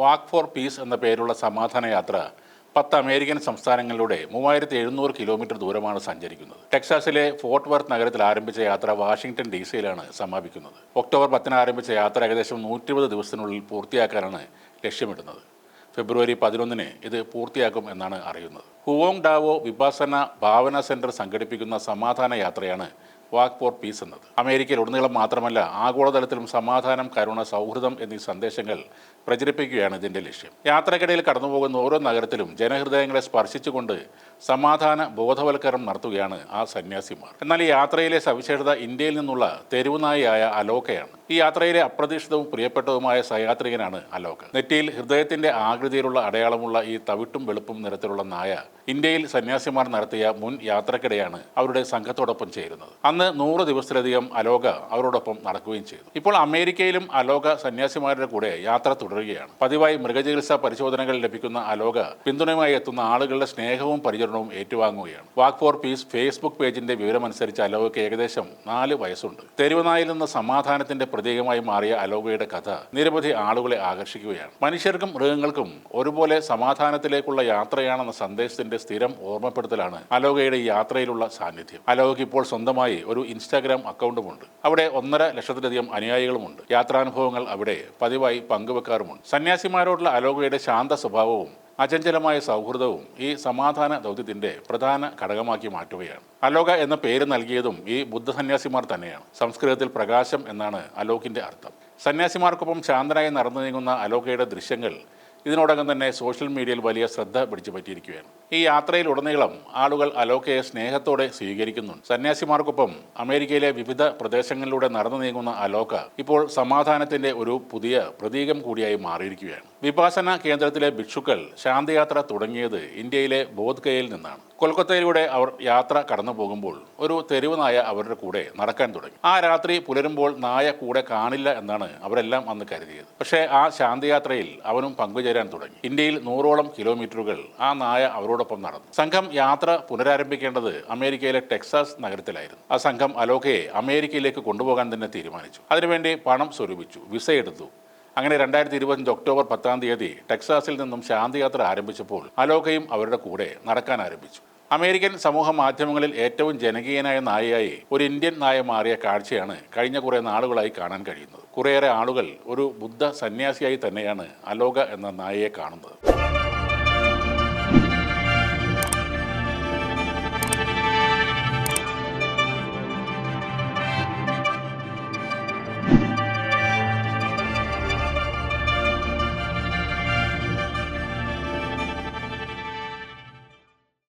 Walk for piece എന്ന പേരുള്ള സമാധാന യാത്ര പത്ത് അമേരിക്കൻ സംസ്ഥാനങ്ങളിലൂടെ മൂവായിരത്തി എഴുന്നൂറ് കിലോമീറ്റർ ദൂരമാണ് സഞ്ചരിക്കുന്നത്. ടെക്സാസിലെ ഫോർട്ട് വർത്ത് നഗരത്തിൽ ആരംഭിച്ച യാത്ര വാഷിംഗ്ടൺ ഡി സിയിലാണ് സമാപിക്കുന്നത്. ഒക്ടോബർ പത്തിന് ആരംഭിച്ച യാത്ര ഏകദേശം നൂറ്റിരുപത് ദിവസത്തിനുള്ളിൽ പൂർത്തിയാക്കാനാണ് ലക്ഷ്യമിടുന്നത്. ഫെബ്രുവരി പതിനൊന്നിന് ഇത് പൂർത്തിയാക്കും എന്നാണ് അറിയുന്നത്. ഹുവോങ് ഡാവോ വിപാസന ഭാവന സെന്റർ സംഘടിപ്പിക്കുന്ന സമാധാന യാത്രയാണ് വാക്ക് ഫോർ പീസ് എന്നത്. അമേരിക്കയിൽ ഉടനീളം മാത്രമല്ല ആഗോളതലത്തിലും സമാധാനം കരുണ സൗഹൃദം എന്നീ സന്ദേശങ്ങൾ പ്രചരിപ്പിക്കുകയാണ് ഇതിന്റെ ലക്ഷ്യം. യാത്രക്കിടയിൽ കടന്നുപോകുന്ന ഓരോ നഗരത്തിലും ജനഹൃദയങ്ങളെ സ്പർശിച്ചുകൊണ്ട് സമാധാന ബോധവൽക്കരണം നടത്തുകയാണ് ആ സന്യാസിമാർ. എന്നാൽ ഈ യാത്രയിലെ സവിശേഷത ഇന്ത്യയിൽ നിന്നുള്ള തെരുവുനായിയായ അലോകയാണ്. ഈ യാത്രയിലെ അപ്രതീക്ഷിതവും പ്രിയപ്പെട്ടതുമായ സയാത്രികനാണ് അലോക്ക നെറ്റിയിൽ ഹൃദയത്തിന്റെ ആകൃതിയിലുള്ള അടയാളമുള്ള ഈ തവിട്ടും വെളുപ്പും നിറത്തിലുള്ള നായ ഇന്ത്യയിൽ സന്യാസിമാർ നടത്തിയ മുൻ യാത്രക്കിടെയാണ് അവരുടെ സംഘത്തോടൊപ്പം ചേരുന്നത്. അന്ന് നൂറ് ദിവസത്തിലധികം അലോക അവരോടൊപ്പം നടക്കുകയും ചെയ്തു. ഇപ്പോൾ അമേരിക്കയിലും അലോക സന്യാസിമാരുടെ കൂടെ യാത്ര തുടരുകയാണ്. പതിവായി മൃഗചികിത്സാ പരിശോധനകൾ ലഭിക്കുന്ന അലോക പിന്തുണയുമായി എത്തുന്ന ആളുകളുടെ സ്നേഹവും പരിചരണവും ഏറ്റുവാങ്ങുകയാണ്. വാക്ക് ഫോർ പീസ് ഫേസ്ബുക്ക് പേജിന്റെ വിവരമനുസരിച്ച് അലോകയ്ക്ക് ഏകദേശം നാല് വയസ്സുണ്ട്. തെരുവനായിൽ നിന്ന് സമാധാനത്തിന്റെ പ്രതീകമായി മാറിയ അലോകയുടെ കഥ നിരവധി ആളുകളെ ആകർഷിക്കുകയാണ്. മനുഷ്യർക്കും മൃഗങ്ങൾക്കും ഒരുപോലെ സമാധാനത്തിലേക്കുള്ള യാത്രയാണെന്ന സന്ദേശത്തിന്റെ സ്ഥിരം ഓർമ്മപ്പെടുത്തലാണ് അലോകയുടെ യാത്രയിലുള്ള സാന്നിധ്യം. അലോകയ്ക്ക് ഇപ്പോൾ സ്വന്തമായി ഒരു ഇൻസ്റ്റാഗ്രാം അക്കൗണ്ടുമുണ്ട്. അവിടെ ഒന്നര ലക്ഷത്തിലധികം അനുയായികളുമുണ്ട്. യാത്രാനുഭവങ്ങൾ അവിടെ പതിവായി പങ്കുവെക്കാറുമുണ്ട്. സന്യാസിമാരോടുള്ള അലോകയുടെ ശാന്ത സ്വഭാവവും അചഞ്ചലമായ സൗഹൃദവും ഈ സമാധാന ദൗത്യത്തിന്റെ പ്രധാന ഘടകമാക്കി മാറ്റുകയാണ്. അലോക എന്ന പേര് നൽകിയതും ഈ ബുദ്ധസന്യാസിമാർ തന്നെയാണ്. സംസ്കൃതത്തിൽ പ്രകാശം എന്നാണ് അലോകിന്റെ അർത്ഥം. സന്യാസിമാർക്കൊപ്പം ശാന്തനായി നടന്നു നീങ്ങുന്ന അലോകയുടെ ദൃശ്യങ്ങൾ ഇതിനോടകം തന്നെ സോഷ്യൽ മീഡിയയിൽ വലിയ ശ്രദ്ധ പിടിച്ചു പറ്റിയിരിക്കുകയാണ് ഈ യാത്രയിൽ ഉടനീളം ആളുകൾ അലോകയെ സ്നേഹത്തോടെ സ്വീകരിക്കുന്നുണ്ട്. സന്യാസിമാർക്കൊപ്പം അമേരിക്കയിലെ വിവിധ പ്രദേശങ്ങളിലൂടെ നടന്നു നീങ്ങുന്ന അലോക ഇപ്പോൾ സമാധാനത്തിന്റെ ഒരു പുതിയ പ്രതീകം കൂടിയായി മാറിയിരിക്കുകയാണ്. വിപാസന കേന്ദ്രത്തിലെ ഭിക്ഷുക്കൾ ശാന്തിയാത്ര തുടങ്ങിയത് ഇന്ത്യയിലെ ബോധ്ഗയയിൽ നിന്നാണ്. കൊൽക്കത്തയിലൂടെ അവർ യാത്ര കടന്നു പോകുമ്പോൾ ഒരു തെരുവ് നായ അവരുടെ കൂടെ നടക്കാൻ തുടങ്ങി. ആ രാത്രി പുലരുമ്പോൾ നായ കൂടെ കാണില്ല എന്നാണ് അവരെല്ലാം അന്ന് കരുതിയത്. പക്ഷേ ആ ശാന്തിയാത്രയിൽ അവനും പങ്കുചേരാൻ തുടങ്ങി. ഇന്ത്യയിൽ നൂറോളം കിലോമീറ്ററുകൾ ആ നായ അവരോടൊപ്പം നടന്നു. സംഘം യാത്ര പുനരാരംഭിക്കേണ്ടത് അമേരിക്കയിലെ ടെക്സാസ് നഗരത്തിലായിരുന്നു. ആ സംഘം അലോകയെ അമേരിക്കയിലേക്ക് കൊണ്ടുപോകാൻ തന്നെ തീരുമാനിച്ചു. അതിനുവേണ്ടി പണം സ്വരൂപിച്ചു. വിസ എടുത്തു. അങ്ങനെ രണ്ടായിരത്തി ഇരുപത്തഞ്ച് ഒക്ടോബർ പത്താം തീയതി ടെക്സാസിൽ നിന്നും ശാന്തിയാത്ര ആരംഭിച്ചപ്പോൾ അലോകയും അവരുടെ കൂടെ നടക്കാൻ ആരംഭിച്ചു. അമേരിക്കൻ സമൂഹ മാധ്യമങ്ങളിൽ ഏറ്റവും ജനകീയനായ നായയായി ഒരു ഇന്ത്യൻ നായ മാറിയ കാഴ്ചയാണ് കഴിഞ്ഞ കുറേ നാളുകളായി കാണാൻ കഴിയുന്നത്. കുറേയേറെ ആളുകൾ ഒരു ബുദ്ധ സന്യാസിയായി തന്നെയാണ് അലോക എന്ന നായയെ കാണുന്നത്.